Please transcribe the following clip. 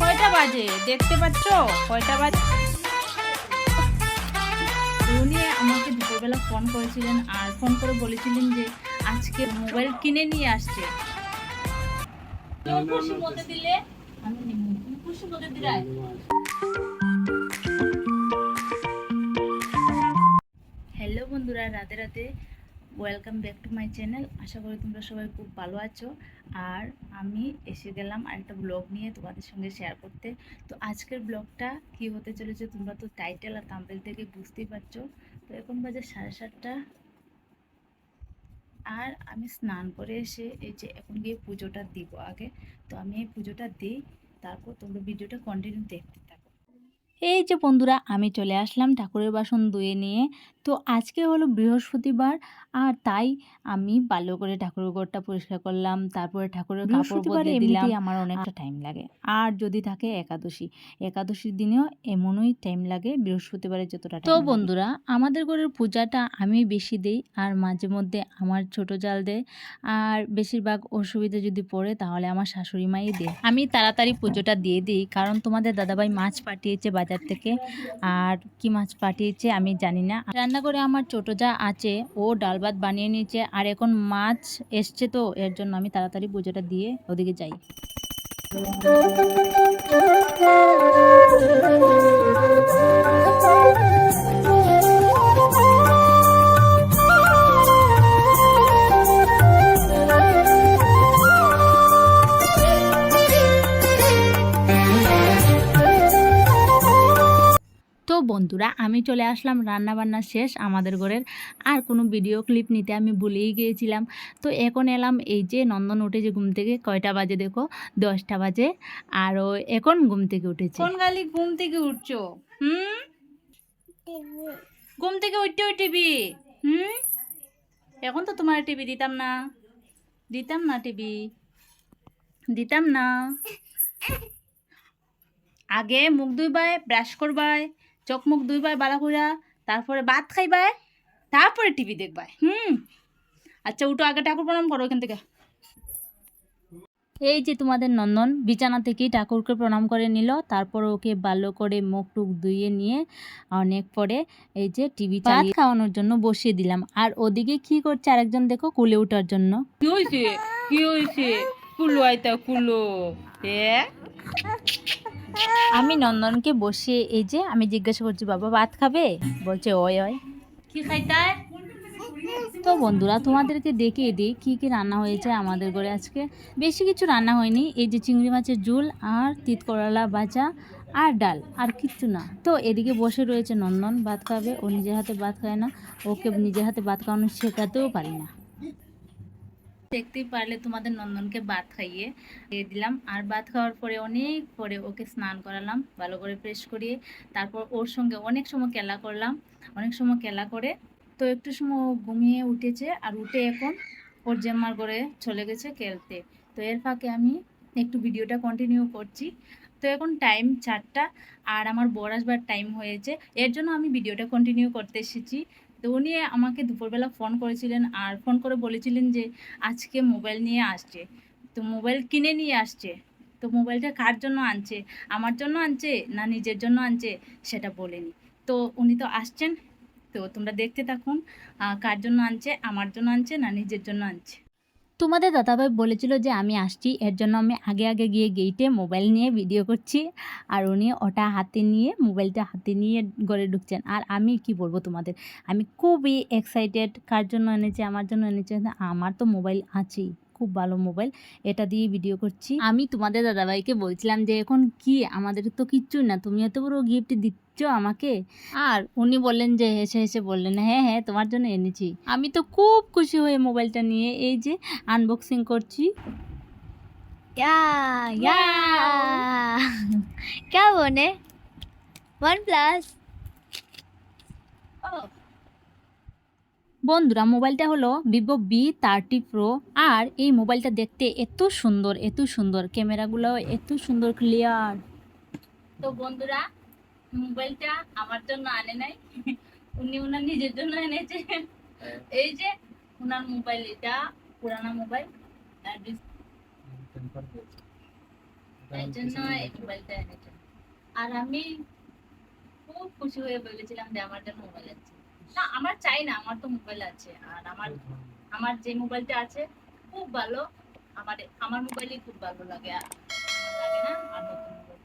কয়টা বাজে? দেখতে পাচ্ছ? কয়টা বাজে? উনি আমাকে দুপুরবেলা ফোন করেছিলেন আর ফোন করে বলেছিলেন যে আজকে মোবাইল কিনে নিয়ে আসছে। কেউ খুশি মতে দিলে? আমি খুশি মতে দিলে? হ্যালো বন্ধুরা রাতে রাতে welcome back to my channel আশা করি তোমরা সবাই খুব ভালো আছো। আর আমি এসে গেলাম আরেকটা ব্লগ নিয়ে তোমাদের সঙ্গে শেয়ার করতে। তো আজকের ব্লগটা কি হতে চলেছে তোমরা তো টাইটেল আর থাম্বনেল থেকে বুঝতেই পারছ। তো এখন বাজে সাড়ে সাতটা। আর আমি স্নান করে এসে এই যে এখন গিয়ে পুজোটা দিব আগে। তো আমি এই পুজোটা দিই, তারপর তোমরা ভিডিওটা কন্টিনিউ দেখতে থাকো। এই যে বন্ধুরা আমি চলে আসলাম ঠাকুরের বাসন ধুয়ে নিয়ে। তো আজকে হলো বৃহস্পতিবার আর তাই আমি ভালো করে ঠাকুরের ঘরটা পরিষ্কার করলাম তারপরে ঠাকুরের কাপড় বদলে দিলাম। আমার অনেকটা টাইম লাগে। আর যদি থাকে একাদশী একাদশীর দিনেও এমনই টাইম লাগে বৃহস্পতিবারে যতটা তো বন্ধুরা আমাদের ঘরের পূজাটা আমি বেশি দেই আর মাঝে মধ্যে আমার ছোট জাল দেয়। আর বেশিরভাগ অসুবিধা যদি পড়ে তাহলে আমার শাশুড়ি মাই দেয়। আমি তাড়াতাড়ি পুজোটা দিয়ে দিই কারণ তোমাদের দাদাভাই মাছ পাঠিয়েছে বাজার থেকে। আর কি মাছ পাঠিয়েছে আমি জানি না। রান্না করে আমার ছোট যা আছে, ও ডাল ভাত বানিয়ে নিয়েছে। আর এখন মাছ এসছে তো, এর জন্য আমি তাড়াতাড়ি পুজোটা দিয়ে ওদিকে যাই। তো বন্ধুরা, আমি চলে আসলাম রান্না বান্না শেষ আমাদের ঘরের। আর কোনো ভিডিও ক্লিপ নিতে আমি ভুলেই গিয়েছিলাম। তো এখন এলাম এই যে নন্দন উঠেছে ঘুম থেকে, কয়টা বাজে দেখো? দশটা বাজে। আর এখন ঘুম থেকে উঠেছে। কোন গালি, ঘুম থেকে উঠছো? হুম? ঘুম থেকে উঠতে ওই টিভি? হুম? এখন তো তোমার টিভি দিতাম না। দিতাম না টিভি। দিতাম না। আগে মুখ ধুইবাই ব্রাশ করবাই চোখ মুখ ধুইবাই বালা কইরা তারপরে ভাত খাইবাই তারপরে টিভি দেখবাই হুম। আচ্ছা উঠো আগে ঠাকুর প্রণাম করো এখান থেকে। এই যে তোমাদের নন্দন বিছানা থেকেই ঠাকুরকে প্রণাম করে নিল তারপর ওকে ভালো করে মুখ টুক ধুয়ে নিয়ে অনেক পরে এই যে টিভি ভাত খাওয়ানোর জন্য বসিয়ে দিলাম। আর ওদিকে কি করছে আরেকজন দেখো কুলে ওঠার জন্য। কি হয়েছে কি হয়েছে কুলো আইতা কুলো। হ্যাঁ আমি নন্দনকে বসিয়ে এই যে আমি জিজ্ঞাসা করছি বাবা ভাত খাবে? বলছে ওয় ওয় কি খাইতায় তো বন্ধুরা তোমাদেরকে দেখিয়ে দিই কী কী রান্না হয়েছে আমাদের ঘরে আজকে। বেশি কিছু রান্না হয়নি এই যে চিংড়ি মাছের ঝুল আর তিত করলা ভাজা আর ডাল আর কিচ্ছু না। তো এদিকে বসে রয়েছে নন্দন ভাত খাবে। ও নিজের হাতে ভাত খায় না ওকে নিজের হাতে ভাত খাওয়ানো শেখাতেও পারি না। দেখতেই পারলে তোমাদের নন্দনকে ভাত খাইয়ে দিয়ে দিলাম। আর ভাত খাওয়ার পরে অনেক পরে ওকে স্নান করালাম, ভালো করে ফ্রেশ করিয়ে তারপর ওর সঙ্গে অনেক সময় খেলা করলাম। অনেক সময় খেলা করে তো একটু সময় ঘুমিয়ে উঠেছে আর উঠে এখন ওর জেম্মার করে চলে গেছে খেলতে। তো এর ফাঁকে আমি একটু ভিডিওটা কন্টিনিউ করছি। তো এখন টাইম চারটা আর আমার বর আসবার টাইম হয়েছে। এর জন্য আমি ভিডিওটা কন্টিনিউ করতে এসেছি। তো উনি আমাকে দুপুরবেলা ফোন করেছিলেন আর ফোন করে বলেছিলেন যে, আজকে মোবাইল নিয়ে আসছে। তো মোবাইল কিনে নিয়ে আসছে। তো মোবাইলটা কার জন্য আনছে? আমার জন্য আনছে না নিজের জন্য আনছে? সেটা বলেনি। তো উনি তো আসছেন। তো তোমরা দেখতে থাকুন কার জন্য আনছে? আমার জন্য আনছে না নিজের জন্য আনছে? তোমাদের দাদাভাই বলেছিল যে আমি আসছি, এর জন্য আমি আগে আগে গিয়ে গেইটে মোবাইল নিয়ে ভিডিও করছি। আর উনি ওটা হাতে নিয়ে মোবাইলটা হাতে নিয়ে ঘরে ঢুকছেন। আর আমি কি বলব তোমাদের? আমি খুবই এক্সাইটেড কার জন্য এনেছে? আমার জন্য এনেছে? আমার তো মোবাইল আছেই। খুব ভালো মোবাইল এটা দিয়ে ভিডিও করছি। আমি তোমাদের দাদাভাইকে বলছিলাম যে, এখন কি? আমাদের তো কিচ্ছু না। তুমি এত বড় গিফট দিচ্ছ আমাকে? আর উনি বললেন যে হেসে হেসে বললেন হ্যাঁ হ্যাঁ তোমার জন্য এনেছি। আমি তো খুব খুশি হয়ে মোবাইলটা নিয়ে এই যে আনবক্সিং করছি। কেমন ওয়ান প্লাস বন্ধুরা মোবাইলটা হলো ভিভো বি থার্টি প্রো আর এই মোবাইলটা দেখতে এত সুন্দর এত সুন্দর। ক্যামেরাগুলো এত সুন্দর ক্লিয়ার তো বন্ধুরা মোবাইলটা আমার জন্য আনে নাই। উনি ওনার নিজের জন্য এনেছে। এই যে ওনার মোবাইল এটা পুরানা মোবাইল। আর জন্য এই মোবাইলটা এনেছে। আর আমি খুব খুশি হয়ে ভেবেছিলাম যে আমার জন্য মোবাইল আছে। না আমার চাই না আমার তো মোবাইল আছে। আর আমার আমার যে মোবাইলটা আছে খুব ভালো। আমার আমার মোবাইলই খুব ভালো লাগে। আর লাগে না আর নতুন মোবাইল।